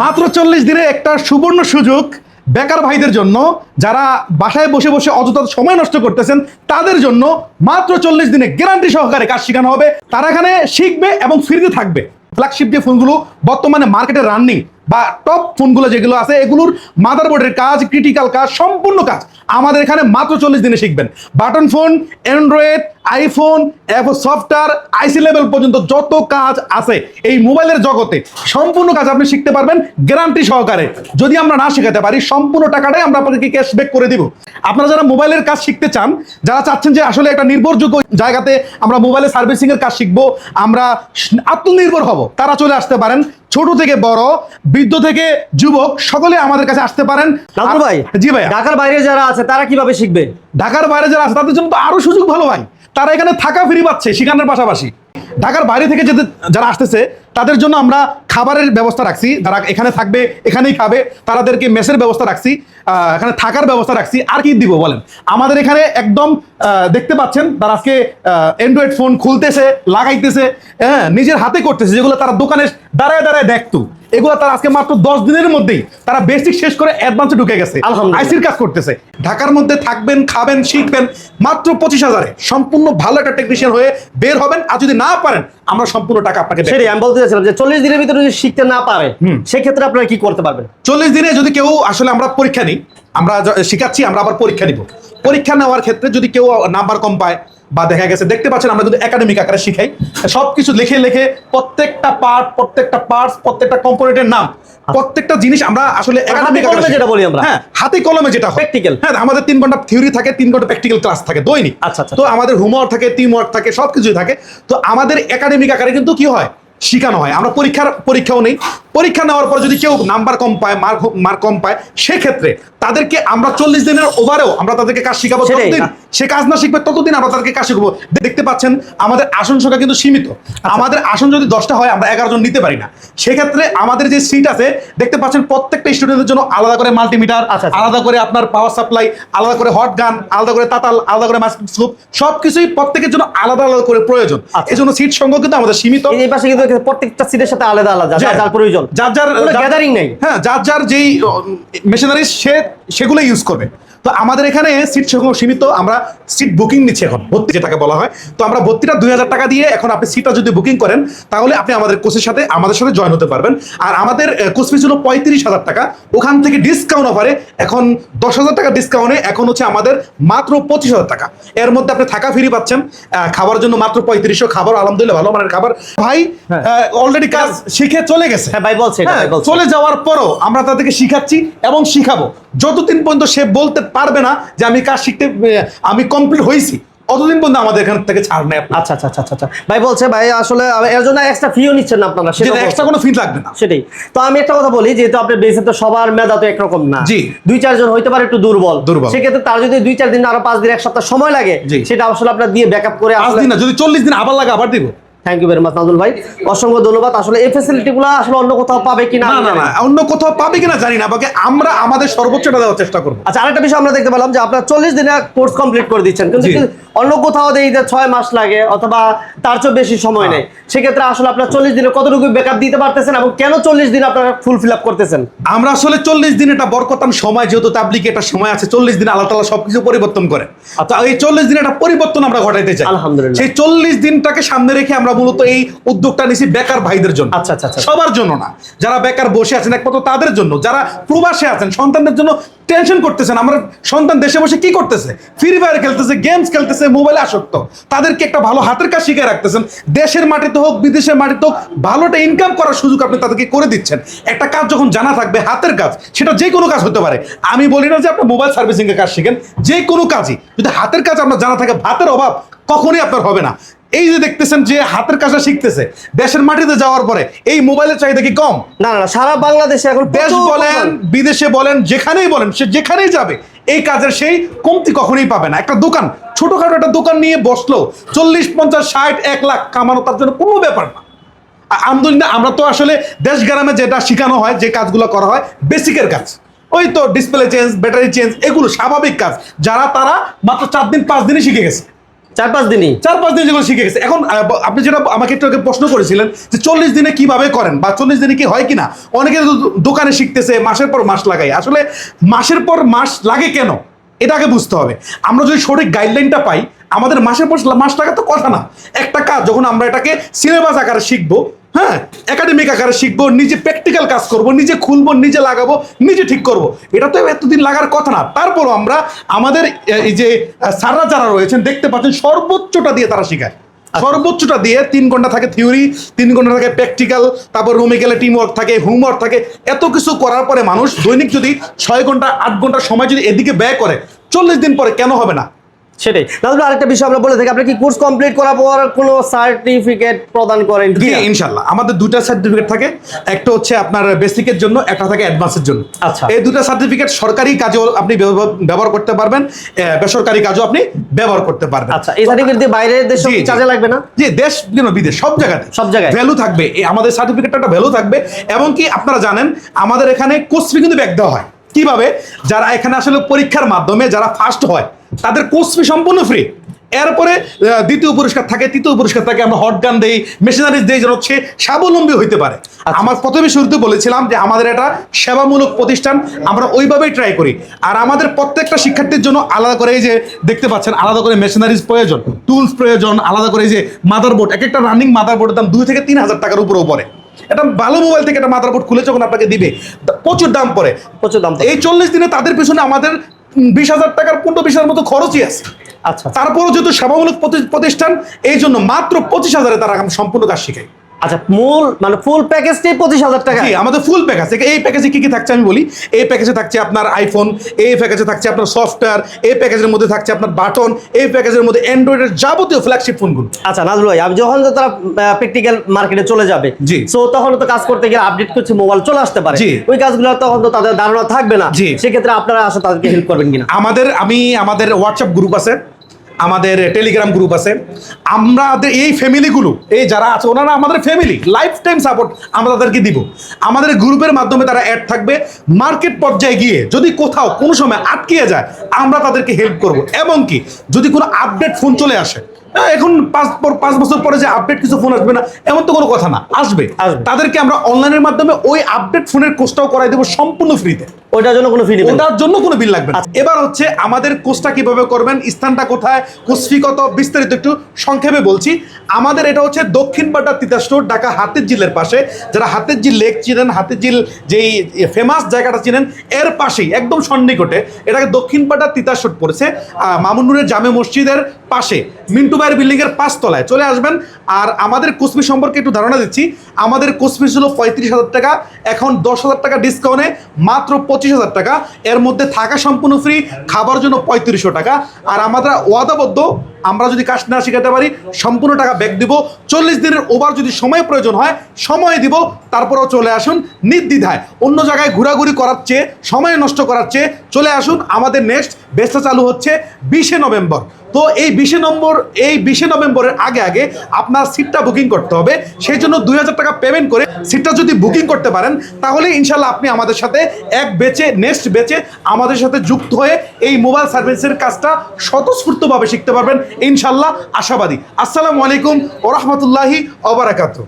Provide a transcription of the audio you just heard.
মাত্র চল্লিশ দিনে একটা সুবর্ণ সুযোগ বেকার ভাইদের জন্য, যারা বাসায় বসে বসে অযথা সময় নষ্ট করতেছেন, তাদের জন্য মাত্র চল্লিশ দিনে গ্যারান্টি সহকারে কাজ শেখানো হবে। তারা এখানে শিখবে এবং ফ্রিতে থাকবে। ফ্ল্যাগশিপ যে ফোনগুলো বর্তমানে মার্কেটে রানিং বা টপ ফোনগুলো যেগুলো আছে, এগুলোর মাদারবোর্ডের কাজ ক্রিটিক্যাল কাজ, সম্পূর্ণ কাজ আমাদের এখানে মাত্র চল্লিশ দিনে শিখবেন। Button phone Android iPhone F software IC level পর্যন্ত যত কাজ আছে এই মোবাইলের জগতে, সম্পূর্ণ কাজ আপনি শিখতে পারবেন গ্যারান্টি সহকারে। যদি আমরা না শেখাতে পারি, সম্পূর্ণ টাকাটাই আমরা আপনাকে ক্যাশব্যাক করে দিব। আপনারা যারা মোবাইলের কাজ শিখতে চান, যারা চাচ্ছেন যে আসলে একটা নির্ভরযোগ্য জায়গাতে আমরা মোবাইলের সার্ভিসিংয়ের কাজ শিখব, আমরা আত্মনির্ভর হব, তারা চলে আসতে পারেন। ছোট থেকে বড় বৃদ্ধ থেকে যুবক সকলে আমাদের কাছে আসতে পারেন। ভাই জি ভাই ঢাকার বাইরে যারা আছে তারা কীভাবে শিখবে? ঢাকার বাইরে যারা আছে তাদের জন্য তো আরও সুযোগ ভালো ভাই। তারা এখানে থাকা ফ্রি পাচ্ছে সেখানের পাশাপাশি। ঢাকার বাইরে থেকে যেতে যারা আসতেছে তাদের জন্য আমরা খাবারের ব্যবস্থা রাখছি। যারা এখানে থাকবে এখানেই খাবে। তাদেরকে মেসের ব্যবস্থা রাখছি এখানে থাকার ব্যবস্থা রাখছি। আর কি দিব বলেন? আমাদের এখানে একদম দেখতে পাচ্ছেন তারা আজকে অ্যান্ড্রয়েড ফোন খুলতেছে লাগাইতেছে হ্যাঁ নিজের হাতে করতেছে যেগুলো তারা দোকানে দাঁড়ায় দাঁড়ায় দেখতো। এগুলো তারা আজকে মাত্র দশ দিনের মধ্যেই তারা বেসিক শেষ করে অ্যাডভান্সে ঢুকে গেছে। আইসির কাজ করতেছে। ঢাকার মধ্যে থাকবেন খাবেন শিখবেন মাত্র পঁচিশ হাজারে। সম্পূর্ণ ভালো একটা টেকনিশিয়ান হয়ে বের হবেন। আর যদি না পারেন আমরা সম্পূর্ণ টাকা আপনাকে সেটাই আমি বলতে চাচ্ছিলাম যে চল্লিশ দিনের ভিতরে যদি শিখতে না পারে। সেক্ষেত্রে আপনারা কি করতে পারবেন চল্লিশ দিনে যদি কেউ আসলে আমরা পরীক্ষা নিই আমরা শিখাচ্ছি আমরা আবার পরীক্ষা নিব পরীক্ষা নেওয়ার ক্ষেত্রে যদি কেউ নাম্বার কম পায় বা দেখা গেছে দেখতে পাচ্ছেন আমরা যদি একাডেমিক আকারে শিখাই সব কিছু লিখে লিখে প্রত্যেকটা পার্ট প্রত্যেকটা পার্টস প্রত্যেকটা কম্পোনেন্টের নাম প্রত্যেকটা জিনিস আমরা আসলে একাডেমিক কলমে আকারে যেটা বলি আমরা। হ্যাঁ হাতে কলমে যেটা হয়। Practical। হ্যাঁ আমাদের তিন ঘণ্টা থিওরি থাকে তিন ঘণ্টা প্র্যাকটিক্যাল ক্লাস থাকে দৈনিক আচ্ছা, আচ্ছা। তো আমাদের হোমওয়ার্ক থাকে টিম ওয়ার্ক থাকে সব কিছুই থাকে তো আমাদের একাডেমিক আকারে কিন্তু কি হয় শেখানো হয় আমরা পরীক্ষার পরীক্ষাও নেই পরীক্ষা নেওয়ার পর যদি কেউ নাম্বার কম পায় মার্ক মার্ক কম পায় সেক্ষেত্রে তাদেরকে আমরা চল্লিশ দিনের ওভারেও আমরা তাদেরকে কাজ শিখাবো। ততদিন সে কাজ না শিখবে ততদিন আমরা তাদেরকে কাজ শিখব দেখতে পাচ্ছেন আমাদের আসন সংখ্যা কিন্তু সীমিত আচ্ছা। আমাদের আসন যদি দশটা হয় আমরা এগারো জন নিতে পারি না সেক্ষেত্রে আমাদের যে সিট আছে দেখতে পাচ্ছেন প্রত্যেকটা স্টুডেন্টের জন্য আলাদা করে মাল্টিমিটার আচ্ছা, আচ্ছা। আলাদা করে আপনার পাওয়ার সাপ্লাই আলাদা করে হট গান আলাদা করে তাতাল আলাদা করে মাস্কোপ সবকিছুই প্রত্যেকের জন্য আলাদা আলাদা করে প্রয়োজন। এই জন্য সিট সংখ্যা কিন্তু আমাদের সীমিত এই- পাশে কিন্তু প্রত্যেকটা সিটের সাথে আলাদা আলাদা প্রয়োজন যার যার গ্যাদারিং নাই। হ্যাঁ যার যার যেই মেশিনারি সে সেগুলো ইউজ করবে। তো আমাদের এখানে সিট সংখ্যা সীমিত আমরা সিট বুকিং নিচ্ছি এখন ভর্তি যেটাকে বলা হয়। তো আমরা ভর্তিটা দুই হাজার টাকা দিয়ে এখন আপনি সিটটা যদি বুকিং করেন তাহলে আপনি আমাদের কোচের সাথে আমাদের সাথে জয়েন হতে পারবেন। আর আমাদের কোচ ফি ছিল পঁয়ত্রিশ হাজার টাকা। ওখান থেকে ডিসকাউন্ট অফারে এখন দশ হাজার টাকা ডিসকাউন্টে এখন হচ্ছে আমাদের মাত্র পঁচিশ হাজার টাকা। এর মধ্যে আপনি থাকা ফ্রি পাচ্ছেন খাবার জন্য মাত্র পঁয়ত্রিশশো খাবার আলহামদুলিল্লাহ ভালো মানের খাবার। ভাই হ্যাঁ। অলরেডি কাজ শিখে চলে গেছে। হ্যাঁ ভাই বলছে হ্যাঁ, ভাই বলছে। চলে যাওয়ার পরও আমরা তাদেরকে শিখাচ্ছি এবং শিখাবো। যতদিন পর্যন্ত সে বলতে পারবে না যে আমি কাজ শিখতে আমি কমপ্লিট হয়েছি অতদিন পর্যন্ত আমাদের এখান থেকে ছাড় নেই আচ্ছা আচ্ছা আচ্ছা আচ্ছা ভাই বলছে ভাই আসলে এর জন্য এক্সট্রা ফিও নিচ্ছেন না আপনারা সেটা। এক্সট্রা কোনো ফি লাগবে না সেটাই তো আমি একটা কথা বলি যেহেতু আপনার বেসে তো সবার মেধা তো একরকম না জি। দুই চারজন হইতে পারে একটু দুর্বল দুর্বল। সেক্ষেত্রে তার যদি দুই চার দিন আরও পাঁচ দিন এক সপ্তাহ সময় লাগে। সেটা আসলে আপনার দিয়ে ব্যাকআপ করে আসলে না যদি চল্লিশ দিন আবার লাগে আবার দিব thank you very much Nazul ভাই। অসংখ্য ধন্যবাদ। আসলে এই ফ্যাসিলিটিগুলো আসলে অন্য কোথাও পাবে কিনা না না না অন্য কোথাও পাবে কিনা জানি না বাকি আমরা আমাদের সর্বোচ্চটা দেওয়ার চেষ্টা করব। আচ্ছা আরেকটা বিষয় আমরা দেখতে পেলাম যে আপনার চল্লিশ দিনে কোর্স কমপ্লিট করে দিচ্ছেন। কিন্তু অন্য কোথাও দেই যে ছয় মাস লাগে অথবা তার চেয়ে বেশি সময় নেই। সেক্ষেত্রে আসলে আপনার চল্লিশ দিনে কতটুকু ব্যাকআপ দিতে পারতেছেন এবং কেন চল্লিশ দিন আপনারা ফুল ফিল আপ করতেছেন? আমরা আসলে চল্লিশ দিন এটা বরকতান সময় যেহেতু তাবলিকে একটা সময় আছে চল্লিশ দিন আল্লাহ তালা সবকিছু পরিবর্তন করে। তো এই চল্লিশ দিন একটা পরিবর্তন আমরা ঘটাইতে চাই। আলহামদুলিল্লাহ। সেই চল্লিশ দিনটাকে সামনে রেখে আমরা মূলত এই উদ্যোগটা নিছি বেকার ভাইদের জন্য। আচ্ছা, আচ্ছা, আচ্ছা। সবার জন্য না। যারা বেকার বসে আছেন একমাত্র তাদের জন্য। যারা প্রবাসে আছেন সন্তানদের জন্য টেনশন করতেছেন। আমরা সন্তান দেশে বসে কি করতেছে? ফ্রি ফায়ার খেলতেছে গেমস খেলতেছে মোবাইলে আসক্ত। তাদেরকে একটা ভালো হাতের কাজ শিখে রাখতেছেন। দেশের মাটিতে হোক, বিদেশের মাটিতে হোক, ভালোটা ইনকাম করার সুযোগ আপনি তাদেরকে করে দিচ্ছেন। একটা কাজ যখন জানা থাকবে, হাতের কাজ, সেটা যে কোনো কাজ হতে পারে। আমি বলি না যে আপনি মোবাইল সার্ভিসিং এর কাজ শিখেন, যে কোনো কাজই। যদি হাতের কাজ আপনার জানা থাকে, ভাতের অভাব কখনোই আপনার হবে না। এই যে দেখতেছেন যে হাতের কাজটা শিখতেছে দেশের মাটিতে যাওয়ার পরে এই মোবাইলের চাহিদা কি কম? না না সারা বাংলাদেশে এখন দেশ বলেন বিদেশে বলেন যেখানেই বলেন সে যেখানেই যাবে এই কাজের সেই কমতি কখনোই পাবে না। একটা দোকান ছোটখাটো একটা দোকান নিয়ে বসল চল্লিশ পঞ্চাশ ষাট এক লাখ কামানো তার জন্য কোনো ব্যাপার না। আ- আমদুলিল্লাহ আমরা তো আসলে দেশ গ্রামে যেটা শেখানো হয় যে কাজগুলো করা হয় বেসিকের কাজ। ওই তো ডিসপ্লে চেঞ্জ ব্যাটারি চেঞ্জ এগুলো স্বাভাবিক কাজ। যারা তারা মাত্র চার দিন পাঁচ দিনই শিখে গেছে। চার পাঁচ দিনই। চার পাঁচ দিন যেগুলো শিখে গেছে। এখন আপনি যেটা, আমাকে একটু আগে প্রশ্ন করেছিলেন যে চল্লিশ দিনে কীভাবে করেন বা চল্লিশ দিনে কি হয় কিনা? অনেকে দোকানে শিখতেছে, মাসের পর মাস লাগাই আসলে মাসের পর মাস লাগে কেন? এটা আগে বুঝতে হবে। আমরা যদি সঠিক গাইডলাইনটা পাই, আমাদের মাসের পর মাস লাগা তো কথা না। একটা কাজ, যখন আমরা এটাকে সিলেবাস আকারে শিখব হ্যাঁ একাডেমিক আকারে শিখব নিজে প্র্যাকটিক্যাল কাজ করব নিজে খুলবো নিজে লাগাবো নিজে ঠিক করব। এটা তো এতদিন লাগার কথা না। তারপরও আমরা আমাদের এই যে আহ, স্যাররা যারা রয়েছেন দেখতে পাচ্ছেন সর্বোচ্চটা দিয়ে তারা শেখায়। সর্বোচ্চটা দিয়ে তিন ঘণ্টা থাকে থিওরি তিন ঘণ্টা থাকে প্র্যাকটিক্যাল তারপর রুমে গেলে টিম ওয়ার্ক থাকে হোমওয়ার্ক থাকে। এত কিছু করার পরে মানুষ দৈনিক যদি ছয় ঘণ্টা আট ঘণ্টা সময় যদি এদিকে ব্যয় করে চল্লিশ দিন পরে কেন হবে না? সেটাই। তাহলে আরেকটা বিষয় আমরা বলে থাকি আপনি কি কোর্স কমপ্লিট করার পর কোনো সার্টিফিকেট প্রদান করেন কি আমাদের দুটা সার্টিফিকেট থাকে। একটা হচ্ছে আপনার বেসিকের জন্য একটা থাকে অ্যাডভান্সের জন্য। আচ্ছা। এই দুটা সার্টিফিকেট সরকারি কাজেও আপনি ব্যবহার- করতে পারবেন। বেসরকারি কাজও আপনি ব্যবহার করতে পারবেন। আচ্ছা এই সার্টিফিকেট দিয়ে দেশে। কাজে লাগবে না? দেশ কেন বিদেশ সব জায়গাতে সব জায়গায়। ভ্যালু থাকবে। আমাদের সার্টিফিকেটটা একটা ভ্যালু থাকবে। এবং কি আপনারা জানেন আমাদের এখানে কোর্স ফি কিন্তু ব্যাক দেওয়া হয়। কীভাবে? যারা এখানে আসলে পরীক্ষার মাধ্যমে যারা ফার্স্ট হয় তাদের কোর্স ফি সম্পূর্ণ ফ্রি এরপরে দ্বিতীয় পুরস্কার থাকে তৃতীয় পুরস্কার থাকে আমরা হট গান দেই মেশিনারিজ দেই যেন হচ্ছে স্বাবলম্বী হইতে পারে। আমার প্রথমে শুরুতে বলেছিলাম যে আমাদের এটা সেবামূলক প্রতিষ্ঠান আমরা ওইভাবেই ট্রাই করি। আর আমাদের প্রত্যেকটা শিক্ষার্থীর জন্য আলাদা করে এই যে দেখতে পাচ্ছেন আলাদা করে মেশিনারিজ প্রয়োজন টুলস প্রয়োজন আলাদা করে এই যে মাদারবোর্ড এক একটা রানিং মাদারবোর্ডের দাম দুই থেকে তিন হাজার টাকার উপরে উপরে এটা ভালো মোবাইল থেকে একটা মাদারবোর্ড খুলে যখন আপনাকে দিবে প্রচুর দাম পড়ে। প্রচুর দাম এই চল্লিশ দিনে তাদের পিছনে আমাদের বিশ হাজার টাকার পনেরো বিশ হাজার মতো খরচই আছে। আচ্ছা। তারপরও যেহেতু সেবামূলক প্রতি- প্রতিষ্ঠান এই জন্য মাত্র পঁচিশ হাজারে তারা সম্পূর্ণ কাজ শিখাই আচ্ছা মূল মানে ফুল প্যাকেজটাই পঁচিশ হাজার টাকা আমাদের ফুল প্যাকেজ এই প্যাকেজে কি কি থাকছে আমি বলি? এই প্যাকেজে থাকছে আপনার আইফোন এই প্যাকেজে থাকছে আপনার সফটওয়্যার এই প্যাকেজের মধ্যে থাকছে আপনার বাটন এই প্যাকেজের মধ্যে অ্যান্ড্রয়েডের যাবতীয় ফ্ল্যাগশিপ ফোনগুলো আচ্ছা নাজরুল ভাই আমি যখন তো তারা প্র্যাকটিক্যাল মার্কেটে চলে যাবে জি। সো তখন তো কাজ করতে গেলে আপডেট করছে মোবাইল চলে আসতে পারে। জি। ওই কাজগুলো তখন তো তাদের ধারণা থাকবে না। জি। সেক্ষেত্রে আপনারা আসলে তাদেরকে হেল্প করবেন কিনা? আমাদের আমি আমাদের হোয়াটসঅ্যাপ গ্রুপ আছে। আমাদের টেলিগ্রাম গ্রুপ আছে। আমাদের এই ফ্যামিলিগুলো এই যারা আছে, ওনারা আমাদের ফ্যামিলি লাইফ টাইম সাপোর্ট আমরা তাদেরকে দিব। আমাদের গ্রুপের মাধ্যমে তারা অ্যাড থাকবে। মার্কেট পর্যায়ে গিয়ে যদি কোথাও কোনো সময় আটকিয়ে যায়, আমরা তাদেরকে হেল্প করব। এবং কি, যদি কোনো আপডেট ফোন চলে আসে এখন পাঁচ পাঁচ বছর পরে যে আপডেট কিছু ফোন আসবে না এমন তো কোনো কথা না। আসবে। তাদেরকে আমরা অনলাইনের মাধ্যমে ওই আপডেট ফোনের কোর্সটাও করাই দেবো সম্পূর্ণ ফ্রিতে ওইটার জন্য কোনো ফি ওটার জন্য কোনো বিল লাগবে না। এবার হচ্ছে আমাদের কোর্সটা কীভাবে করবেন স্থানটা কোথায় কোর্স ফি কত বিস্তারিত একটু সংক্ষেপে বলছি। আমাদের এটা হচ্ছে দক্ষিণ পাটা তিতাস্টোর ঢাকা হাতের জিলের পাশে। যারা হাতের জিল লেক চিনেন হাতের জিল যেই ফেমাস জায়গাটা চিনেন এর পাশেই একদম সন্নিকটে এটাকে দক্ষিণ পাটা তিতাস্টোর পড়েছে আহ, মামুনুরের জামে মসজিদের পাশে মিন্টু ভাইয়ের বিল্ডিং এর পাঁচতলায়। চলে আসবেন, আর আমাদের কোসমি সম্পর্কে একটু ধারণা দিচ্ছি। আমাদের কোসমি ছিল পঁয়ত্রিশ হাজার টাকা, এখন দশ হাজার টাকা ডিসকাউন্টে মাত্র পঁচিশ হাজার টাকা। এর মধ্যে থাকা সম্পূর্ণ ফ্রি খাবার জন্য পঁয়ত্রিশশো টাকা। আর আমাদের ওয়াদাবদ্ধ, আমরা যদি কাজ না শিখাতে পারি, সম্পূর্ণ টাকা ব্যাক দিব। চল্লিশ দিনের ওভার যদি সময় প্রয়োজন হয়, সময় দিব, তারপরেও চলে আসুন নির্দ্বিধায়। অন্য জায়গায় ঘোরাঘুরি করার চেয়ে, সময় নষ্ট করার চেয়ে, চলে আসুন। আমাদের নেক্সট বেসটা চালু হচ্ছে বিশে নভেম্বর। তো এই বিশে নম্বর, এই বিশে নভেম্বরের আগে আগে আপনার সিটটা বুকিং করতে হবে। সেই জন্য দুই হাজার টাকা পেমেন্ট করে সিটটা যদি বুকিং করতে পারেন, তাহলে ইনশাল্লাহ আপনি আমাদের সাথে এক বেচে নেক্সট বেচে আমাদের সাথে যুক্ত হয়ে এই মোবাইল সার্ভিসের কাজটা স্বতঃস্ফূর্তভাবে শিখতে পারবেন। ইনশাল্লাহ আশাবাদী। আসসালামু আলাইকুম ওরহমতুল্লাহি রহমতুল্লাহি অবরাকাতু